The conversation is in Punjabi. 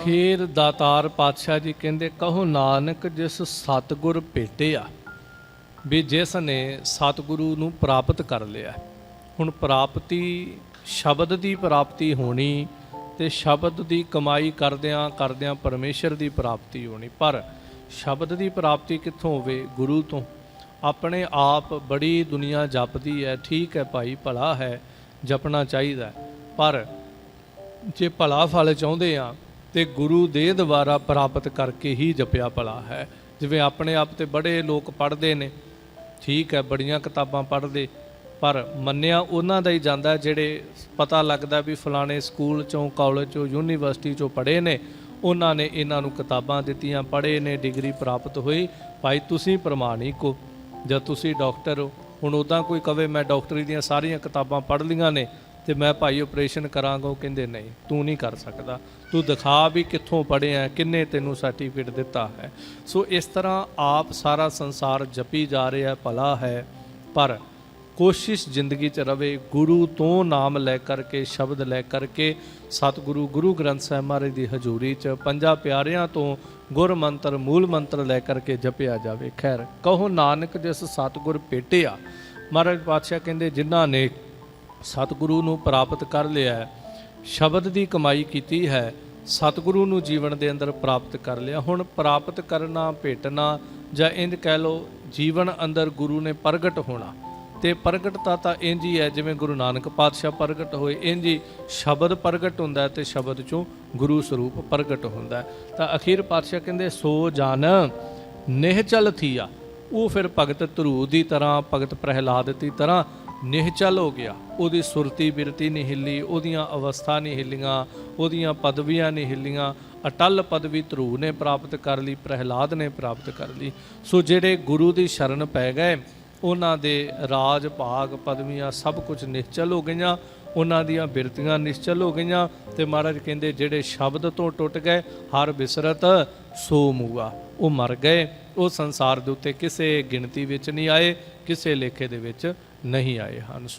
ਅਖੀਰ ਦਾਤਾਰ ਪਾਤਸ਼ਾਹ ਜੀ ਕਹਿੰਦੇ, ਕਹੋ ਨਾਨਕ ਜਿਸ ਸਤਗੁਰ ਭੇਟਿਆ, ਵੀ ਜਿਸ ਨੇ ਸਤਗੁਰੂ ਨੂੰ ਪ੍ਰਾਪਤ ਕਰ ਲਿਆ। ਹੁਣ ਪ੍ਰਾਪਤੀ, ਸ਼ਬਦ ਦੀ ਪ੍ਰਾਪਤੀ ਹੋਣੀ ਤੇ ਸ਼ਬਦ ਦੀ ਕਮਾਈ ਕਰਦਿਆਂ ਕਰਦਿਆਂ ਪਰਮੇਸ਼ਰ ਦੀ ਪ੍ਰਾਪਤੀ ਹੋਣੀ। ਪਰ ਸ਼ਬਦ ਦੀ ਪ੍ਰਾਪਤੀ ਕਿੱਥੋਂ ਹੋਵੇ? ਗੁਰੂ ਤੋਂ। ਆਪਣੇ ਆਪ ਬੜੀ ਦੁਨੀਆ ਜਪਦੀ ਹੈ। ਠੀਕ ਹੈ ਭਾਈ, ਭਲਾ ਹੈ, ਜਪਣਾ ਚਾਹੀਦਾ ਪਰ ਜੇ ਭਲਾ ਫਲ ਚਾਹੁੰਦੇ ਆ ਤੇ ਗੁਰੂ ਦੇ ਦੁਆਰਾ ਪ੍ਰਾਪਤ ਕਰਕੇ ਹੀ ਜਪਿਆ ਭਲਾ ਹੈ। ਜਿਵੇਂ ਆਪਣੇ ਆਪ ਤੇ ਬੜੇ ਲੋਕ ਪੜ੍ਹਦੇ ਨੇ, ਠੀਕ ਹੈ, ਬੜੀਆਂ ਕਿਤਾਬਾਂ ਪੜ੍ਹਦੇ, ਪਰ ਮੰਨਿਆ ਉਹਨਾਂ ਦਾ ਹੀ ਜਾਂਦਾ ਜਿਹੜੇ ਪਤਾ ਲੱਗਦਾ ਵੀ ਫਲਾਣੇ ਸਕੂਲ ਚੋਂ ਕਾਲਜ ਚੋਂ ਯੂਨੀਵਰਸਿਟੀ ਚੋਂ ਪੜ੍ਹੇ ਨੇ, ਉਹਨਾਂ ਨੇ ਇਹਨਾਂ ਨੂੰ ਕਿਤਾਬਾਂ ਦਿੱਤੀਆਂ, ਪੜ੍ਹੇ ਨੇ ਡਿਗਰੀ ਪ੍ਰਾਪਤ ਹੋਈ। ਭਾਈ, ਤੁਸੀਂ ਪ੍ਰਮਾਣਿਕ ਹੋ। ਜਦ ਤੁਸੀਂ ਡਾਕਟਰ ਹੋ, ਹੁਣ ਉਦਾਂ ਕੋਈ ਕਵੇ, ਮੈਂ ਡਾਕਟਰੀ ਦੀਆਂ ਸਾਰੀਆਂ ਕਿਤਾਬਾਂ ਪੜ੍ਹ ਲੀਆਂ ਨੇ ਤੇ ਮੈਂ ਭਾਈ ਆਪਰੇਸ਼ਨ ਕਰਾਂਗਾ, ਉਹ ਕਹਿੰਦੇ ਨਹੀਂ, ਤੂੰ ਨਹੀਂ ਕਰ ਸਕਦਾ। ਤੂੰ ਦਿਖਾ ਵੀ ਕਿੱਥੋਂ ਪੜ੍ਹਿਆ ਕਿੰਨੇ ਤੈਨੂੰ ਸਰਟੀਫਿਕੇਟ ਦਿੱਤਾ ਹੈ। ਸੋ ਇਸ ਤਰ੍ਹਾਂ ਆਪ ਸਾਰਾ ਸੰਸਾਰ ਜਪੀ ਜਾ ਰਿਹਾ ਭਲਾ ਹੈ, ਪਰ ਕੋਸ਼ਿਸ਼ ਜ਼ਿੰਦਗੀ 'ਚ ਰਵੇ, ਗੁਰੂ ਤੋਂ ਨਾਮ ਲੈ ਕਰਕੇ, ਸ਼ਬਦ ਲੈ ਕਰਕੇ, ਸਤਿਗੁਰੂ ਗੁਰੂ ਗ੍ਰੰਥ ਸਾਹਿਬ ਮਹਾਰਾਜ ਦੀ ਹਜ਼ੂਰੀ 'ਚ ਪੰਜਾਂ ਪਿਆਰਿਆਂ ਤੋਂ ਗੁਰ ਮੰਤਰ, ਮੂਲ ਮੰਤਰ ਲੈ ਕਰਕੇ ਜਪਿਆ ਜਾਵੇ। ਖੈਰ, ਕਹੋ ਨਾਨਕ ਜਿਸ ਸਤਿਗੁਰ ਭੇਟਿਆ। ਮਹਾਰਾਜ ਪਾਤਸ਼ਾਹ ਕਹਿੰਦੇ, ਜਿਨ੍ਹਾਂ ਨੇ ਸਤਿਗੁਰੂ ਨੂੰ ਪ੍ਰਾਪਤ ਕਰ ਲਿਆ ਹੈ, ਸ਼ਬਦ ਦੀ ਕਮਾਈ ਕੀਤੀ ਹੈ ਸਤਿਗੁਰੂ ਨੂੰ ਜੀਵਨ ਦੇ ਅੰਦਰ ਪ੍ਰਾਪਤ ਕਰ ਲਿਆ। ਹੁਣ ਪ੍ਰਾਪਤ ਕਰਨਾ ਭੇਟਣਾ ਜਾਂ ਇੰਜ ਕਹਿ ਲਓ ਜੀਵਨ ਅੰਦਰ ਗੁਰੂ ਨੇ ਪ੍ਰਗਟ ਹੋਣਾ। ਤੇ ਪ੍ਰਗਟਤਾ ਤਾਂ ਇੰਜ ਹੀ ਹੈ ਜਿਵੇਂ ਗੁਰੂ ਨਾਨਕ ਪਾਤਸ਼ਾਹ ਪ੍ਰਗਟ ਹੋਏ ਇੰਜ ਹੀ ਸ਼ਬਦ ਪ੍ਰਗਟ ਹੁੰਦਾ ਹੈ ਤੇ ਸ਼ਬਦ ਚੋਂ ਗੁਰੂ ਸਰੂਪ ਪ੍ਰਗਟ ਹੁੰਦਾ ਤਾਂ ਅਖੀਰ ਪਾਤਸ਼ਾਹ ਕਹਿੰਦੇ ਸੋ ਜਨ ਨਿਹਚਲ ਥੀਆ। ਉਹ ਫਿਰ ਭਗਤ ਧਰੂ ਦੀ ਤਰ੍ਹਾਂ ਭਗਤ ਪ੍ਰਹਿਲਾਦ ਦੀ ਤਰ੍ਹਾਂ ਨਿਹਚਲ ਹੋ ਗਿਆ। ਉਹਦੀ ਸੁਰਤੀ ਬਿਰਤੀ ਨਹੀਂ ਹਿੱਲੀ, ਉਹਦੀਆਂ ਅਵਸਥਾ ਨਹੀਂ ਹਿੱਲੀਆਂ, ਉਹਦੀਆਂ ਪਦਵੀਆਂ ਨਹੀਂ ਹਿੱਲੀਆਂ। ਅਟਲ ਪਦਵੀ ਧਰੂ ਨੇ ਪ੍ਰਾਪਤ ਕਰ ਲਈ, ਪ੍ਰਹਿਲਾਦ ਨੇ ਪ੍ਰਾਪਤ ਕਰ ਲਈ। ਸੋ ਜਿਹੜੇ ਗੁਰੂ ਦੀ ਸ਼ਰਨ ਪੈ ਗਏ, ਉਹਨਾਂ ਦੇ ਰਾਜ, ਭਾਗ, ਪਦਵੀਆਂ ਸਭ ਕੁਝ ਨਿਸ਼ਚਲ ਹੋ ਗਈਆਂ। ਉਹਨਾਂ ਦੀਆਂ ਬਿਰਤੀਆਂ ਨਿਸ਼ਚਲ ਹੋ ਗਈਆਂ ਤੇ ਮਹਾਰਾਜ ਕਹਿੰਦੇ, ਜਿਹੜੇ ਸ਼ਬਦ ਤੋਂ ਟੁੱਟ ਗਏ, ਹਰ ਬਿਸਰਤ ਸੋ ਮੂਆ ਉਹ ਮਰ ਗਏ। ਉਹ ਸੰਸਾਰ ਦੇ ਉੱਤੇ ਕਿਸੇ ਗਿਣਤੀ ਵਿੱਚ ਨਹੀਂ ਆਏ, ਕਿਸੇ ਲੇਖੇ ਦੇ ਵਿੱਚ ਨਹੀਂ ਆਏ ਹਨ।